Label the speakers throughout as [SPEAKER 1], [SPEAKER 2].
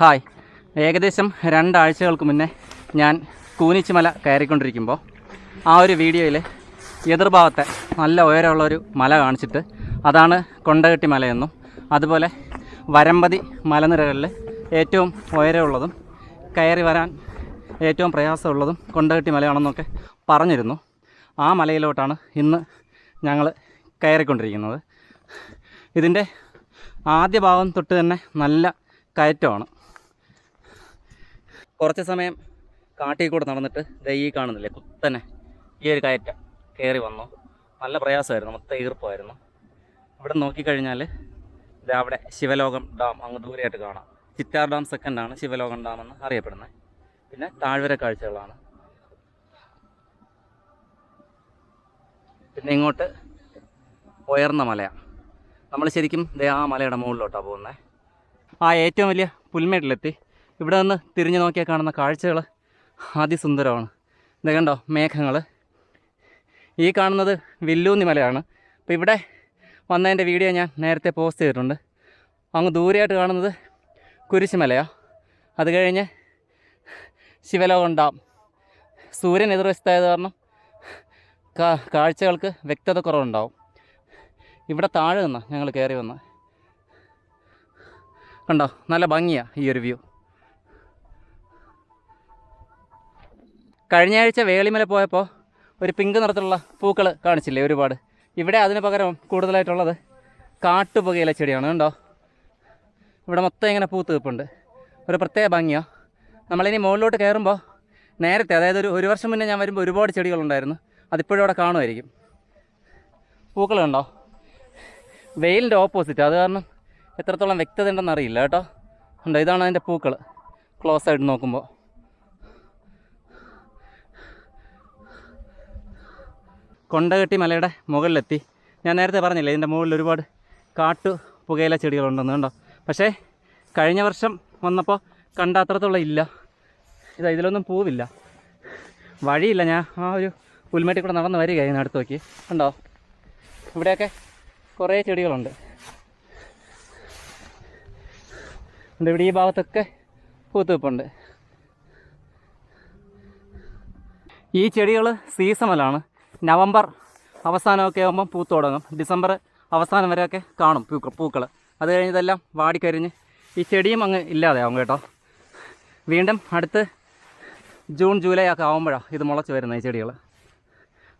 [SPEAKER 1] Hi. ഏകദേശം രണ്ടാഴ്ചകൾക്ക് മുന്നേ ഞാൻ കൂനിച്ചുമല കയറിക്കൊണ്ടിരിക്കുമ്പോൾ ആ ഒരു വീഡിയോയിൽ എതിർഭാഗത്തെ നല്ല ഉയരമുള്ള ഒരു മല കാണിച്ചിട്ട് അതാണ് കൊണ്ടകെട്ടി മലയെന്നും അതുപോലെ വരമ്പതി മലനിരകളിൽ ഏറ്റവും ഉയരമുള്ളതും കയറി വരാൻ ഏറ്റവും പ്രയാസമുള്ളതും കൊണ്ടകെട്ടി മലയാണെന്നൊക്കെ പറഞ്ഞിരുന്നു. ആ മലയിലോട്ടാണ് ഇന്ന് ഞങ്ങൾ കയറിക്കൊണ്ടിരിക്കുന്നത്. ഇതിന്റെ ആദ്യ ഭാഗം തൊട്ട് തന്നെ നല്ല കയറ്റമാണ്. കുറച്ച് സമയം കാട്ടിൽ കൂടെ നടന്നിട്ട് ദേ കാണുന്നില്ലേ കുത്തനെ ഈ ഒരു കയറ്റം കയറി വന്നു. നല്ല പ്രയാസമായിരുന്നു മൊത്തം ഈർപ്പമായിരുന്നു. ഇവിടെ നോക്കിക്കഴിഞ്ഞാൽ ഇത് അവിടെ ശിവലോകം ഡാം അങ്ങ് ദൂരെയായിട്ട് കാണാം. ചിറ്റാർ ഡാം സെക്കൻഡാണ് ശിവലോകം ഡാം എന്ന് അറിയപ്പെടുന്നത് പിന്നെ താഴ്വര കാഴ്ചകളാണ്. പിന്നെ ഇങ്ങോട്ട് ഉയർന്ന മലയാണ് നമ്മൾ ശരിക്കും ദേ ആ മലയുടെ മുകളിലോട്ടാണ് പോകുന്നത് ആ ഏറ്റവും വലിയ പുൽമേട്ടിലെത്തി. ഇവിടെ നിന്ന് തിരിഞ്ഞു നോക്കിയാൽ കാണുന്ന കാഴ്ചകൾ അതിസുന്ദരമാണ്. ഇത് കണ്ടോ മേഘങ്ങൾ. ഈ കാണുന്നത് വില്ലൂന്നി മലയാണ്. അപ്പോൾ ഇവിടെ വന്നതിന്റെ വീഡിയോ ഞാൻ നേരത്തെ പോസ്റ്റ് ചെയ്തിട്ടുണ്ട്. അങ്ങ് ദൂരെയായിട്ട് കാണുന്നത് കുരിശുമലയാണ് അത് കഴിഞ്ഞ് ശിവലോകം ഡാം. സൂര്യൻ എതിർവശത്തായത് കാരണം കാഴ്ചകൾക്ക് വ്യക്തത കുറവുണ്ടാവും. ഇവിടെ താഴെ നിന്നാണ് ഞങ്ങൾ കയറി വന്നത്. കണ്ടോ നല്ല ഭംഗിയാണ് ഈ ഒരു വ്യൂ. കഴിഞ്ഞ ആഴ്ച വേളിമല പോയപ്പോൾ ഒരു പിങ്ക് നിറത്തിലുള്ള പൂക്കൾ കാണിച്ചില്ലേ ഒരുപാട്. ഇവിടെ അതിന് പകരം കൂടുതലായിട്ടുള്ളത് കാട്ടുപുകയില ചെടിയാണ് കണ്ടോ? ഇവിടെ മൊത്തം ഇങ്ങനെ പൂത്ത് നിൽപ്പുണ്ട്. ഒരു പ്രത്യേക ഭംഗിയോ. നമ്മളിനി മുകളിലോട്ട് കയറുമ്പോൾ നേരത്തെ അതായത് ഒരു ഒരു വർഷം മുന്നേ ഞാൻ വരുമ്പോൾ ഒരുപാട് ചെടികളുണ്ടായിരുന്നു. അതിപ്പോഴും അവിടെ കാണുമായിരിക്കും. പൂക്കൾ കണ്ടോ? വെയിലിന്റെ ഓപ്പോസിറ്റ്. അത് കാരണം എത്രത്തോളം വ്യക്തത ഉണ്ടെന്ന് അറിയില്ല കേട്ടോ. ഉണ്ടോ ഇതാണ് അതിന്റെ പൂക്കൾ. ക്ലോസ് ആയിട്ട് നോക്കുമ്പോൾ കൊണ്ടകെട്ടി മലയുടെ മുകളിലെത്തി. ഞാൻ നേരത്തെ പറഞ്ഞില്ലേ ഇതിന്റെ മുകളിൽ ഒരുപാട് കാട്ടു പുകയില ചെടികളുണ്ടെന്ന് കണ്ടോ? പക്ഷേ കഴിഞ്ഞ വർഷം വന്നപ്പോൾ കണ്ട അത്രത്തോളം ഇല്ല. ഇതാ ഇതിലൊന്നും പൂവില്ല. വഴിയില്ല ഞാൻ ആ ഒരു പുൽമേട്ടിൽ കൂടെ നടന്ന് വരികയായിരുന്നു അടുത്ത് നോക്കി. കണ്ടോ? ഇവിടെയൊക്കെ കുറേ ചെടികളുണ്ട്. ഇവിടെ ഈ ഭാഗത്തൊക്കെ പൂത്തുവെപ്പുണ്ട്. ഈ ചെടികൾ സീസണലാണ്. നവംബർ അവസാനമൊക്കെ ആകുമ്പം പൂത്ത് തുടങ്ങും. ഡിസംബർ അവസാനം വരെയൊക്കെ കാണും പൂക്കൾ പൂക്കൾ അത് കഴിഞ്ഞതെല്ലാം വാടിക്കരിഞ്ഞ് ഈ ചെടിയും അങ്ങ് ഇല്ലാതെയാവും കേട്ടോ. വീണ്ടും അടുത്ത് ജൂൺ ജൂലൈ ഒക്കെ ആകുമ്പോഴാണ് ഇത് മുളച്ച് വരുന്നത് ഈ ചെടികൾ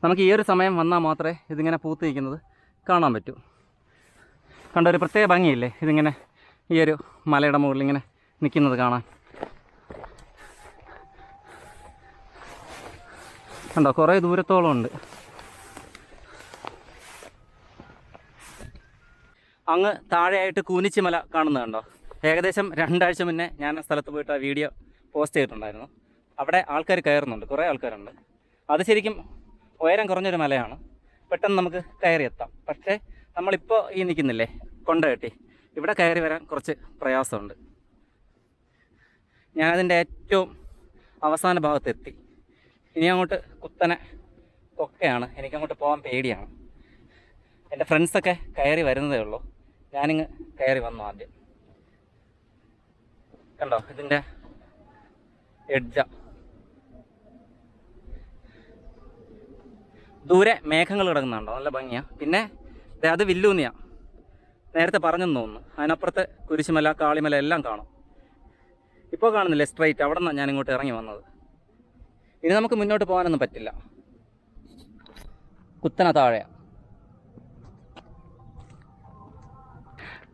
[SPEAKER 1] നമുക്ക് ഈ ഒരു സമയം വന്നാൽ മാത്രമേ ഇതിങ്ങനെ പൂത്ത് നിൽക്കുന്നത് കാണാൻ പറ്റൂ. കണ്ട ഒരു പ്രത്യേക ഭംഗിയില്ലേ ഇതിങ്ങനെ ഈ ഒരു മലയുടെ മുകളിൽ ഇങ്ങനെ നിൽക്കുന്നത് കാണാൻ? കണ്ടോ കുറേ ദൂരത്തോളം ഉണ്ട്. അങ്ങ് താഴെയായിട്ട് കൂനിച്ചിമല മല കാണുന്നുണ്ടോ ഏകദേശം രണ്ടാഴ്ച മുന്നേ ഞാൻ ആ സ്ഥലത്ത് പോയിട്ട് ആ വീഡിയോ പോസ്റ്റ് ചെയ്തിട്ടുണ്ടായിരുന്നു. അവിടെ ആൾക്കാർ കയറുന്നുണ്ട് കുറേ ആൾക്കാരുണ്ട്. അത് ശരിക്കും ഉയരം കുറഞ്ഞൊരു മലയാണ്. പെട്ടെന്ന് നമുക്ക് കയറി എത്താം. പക്ഷേ നമ്മളിപ്പോൾ ഈ നിൽക്കുന്നില്ലേ? കൊണ്ട കെട്ടി. ഇവിടെ കയറി വരാൻ കുറച്ച് പ്രയാസമുണ്ട്. ഞാനതിന്റെ ഏറ്റവും അവസാന ഭാഗത്തെത്തി. ഇനി അങ്ങോട്ട് കുത്തനെ കൊക്കയാണ് എനിക്കങ്ങോട്ട് പോകാൻ പേടിയാണ്. എന്റെ ഫ്രണ്ട്സൊക്കെ കയറി വരുന്നതേ ഉള്ളൂ. ഞാനിങ്ങ് കയറി വന്നു ആദ്യം. കണ്ടോ? ഇതിന്റെ എഡ്ജ ദൂരെ മേഘങ്ങൾ കിടക്കുന്നുണ്ടോ? നല്ല ഭംഗിയാ. പിന്നെ അത് വില്ലൂന്നിയാ. നേരത്തെ പറഞ്ഞെന്ന് തോന്നുന്നു. അതിനപ്പുറത്ത് കുരിശുമല കാളിമല എല്ലാം കാണും. ഇപ്പോൾ കാണുന്നില്ലേ? സ്ട്രൈറ്റ് അവിടെ നിന്നാണ് ഞാൻ ഇങ്ങോട്ട് ഇറങ്ങി വന്നത്. ഇനി നമുക്ക് മുന്നോട്ട് പോകാനൊന്നും പറ്റില്ല. കുത്തന താഴെ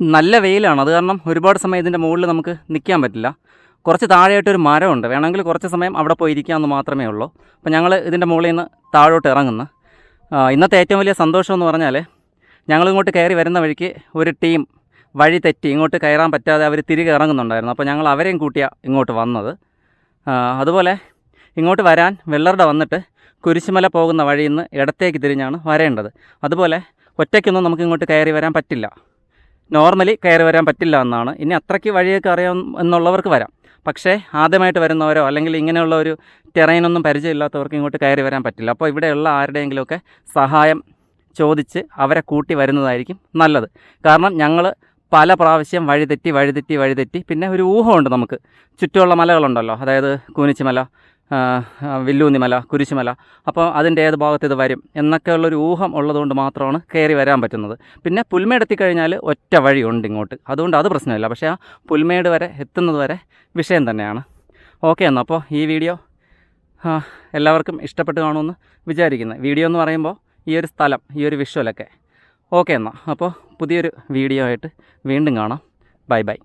[SPEAKER 1] നല്ല വെയിലാണ്. അത് കാരണം ഒരുപാട് സമയം ഇതിന്റെ മുകളിൽ നമുക്ക് നിൽക്കാൻ പറ്റില്ല. കുറച്ച് താഴെയായിട്ടൊരു മരമുണ്ട്. വേണമെങ്കിൽ കുറച്ച് സമയം അവിടെ പോയി ഇരിക്കാമെന്ന് മാത്രമേ ഉള്ളൂ. അപ്പോൾ ഞങ്ങൾ ഇതിന്റെ മുകളിൽ നിന്ന് താഴോട്ട് ഇറങ്ങുന്നു. ഇന്നത്തെ ഏറ്റവും വലിയ സന്തോഷം എന്ന് പറഞ്ഞാൽ ഞങ്ങൾ ഇങ്ങോട്ട് കയറി വരുന്ന വഴിക്ക് ഒരു ടീം വഴി തെറ്റി ഇങ്ങോട്ട് കയറാൻ പറ്റാതെ അവർ തിരികെ ഇറങ്ങുന്നുണ്ടായിരുന്നു. അപ്പോൾ ഞങ്ങൾ അവരെയും കൂട്ടിയാണ് ഇങ്ങോട്ട് വന്നത്. അതുപോലെ ഇങ്ങോട്ട് വരാൻ വെള്ളറുടെ വന്നിട്ട് കുരിശുമല പോകുന്ന വഴിയിൽ നിന്ന് ഇടത്തേക്ക് തിരിഞ്ഞാണ് വരേണ്ടത്. അതുപോലെ ഒറ്റയ്ക്കൊന്നും നമുക്ക് ഇങ്ങോട്ട് കയറി വരാൻ പറ്റില്ല. നോർമലി കയറി വരാൻ പറ്റില്ല എന്നാണ്. ഇനി അത്രയ്ക്ക് വഴിയൊക്കെ അറിയാം എന്നുള്ളവർക്ക് വരാം. പക്ഷേ ആദ്യമായിട്ട് വരുന്നവരോ അല്ലെങ്കിൽ ഇങ്ങനെയുള്ള ഒരു ടെറൈനൊന്നും പരിചയമില്ലാത്തവർക്ക് ഇങ്ങോട്ട് കയറി വരാൻ പറ്റില്ല. അപ്പോൾ ഇവിടെയുള്ള ആരുടെയെങ്കിലുമൊക്കെ സഹായം ചോദിച്ച് അവരെ കൂട്ടി വരുന്നതായിരിക്കും നല്ലത്. കാരണം ഞങ്ങൾ പല പ്രാവശ്യം വഴിതെറ്റി വഴിതെറ്റി വഴിതെറ്റി പിന്നെ ഒരു ഊഹമുണ്ട് നമുക്ക്. ചുറ്റുമുള്ള മലകളുണ്ടല്ലോ. അതായത് കൂനിച്ചിമല വില്ലൂന്നിമല കുരിശുമല അപ്പോൾ അതിന്റെ ഏത് ഭാഗത്ത് ഇത് വരും എന്നൊക്കെയുള്ളൊരു ഊഹം ഉള്ളതുകൊണ്ട് മാത്രമാണ് കയറി വരാൻ പറ്റുന്നത്. പിന്നെ പുൽമേട് എത്തിക്കഴിഞ്ഞാൽ ഒറ്റ വഴിയുണ്ട് ഇങ്ങോട്ട്. അതുകൊണ്ട് അത് പ്രശ്നമില്ല. പക്ഷേ ആ പുൽമേട് വരെ എത്തുന്നത് വരെ വിഷയം തന്നെയാണ്. ഓക്കെ എന്നാൽ അപ്പോൾ ഈ വീഡിയോ എല്ലാവർക്കും ഇഷ്ടപ്പെട്ട് കാണുമെന്ന് വിചാരിക്കുന്നത് വീഡിയോ എന്ന് പറയുമ്പോൾ ഈ ഒരു സ്ഥലം ഈ ഒരു വിഷ്വലൊക്കെ ഓക്കെ എന്നാൽ അപ്പോൾ പുതിയൊരു വീഡിയോ ആയിട്ട് വീണ്ടും കാണാം. Bye bye.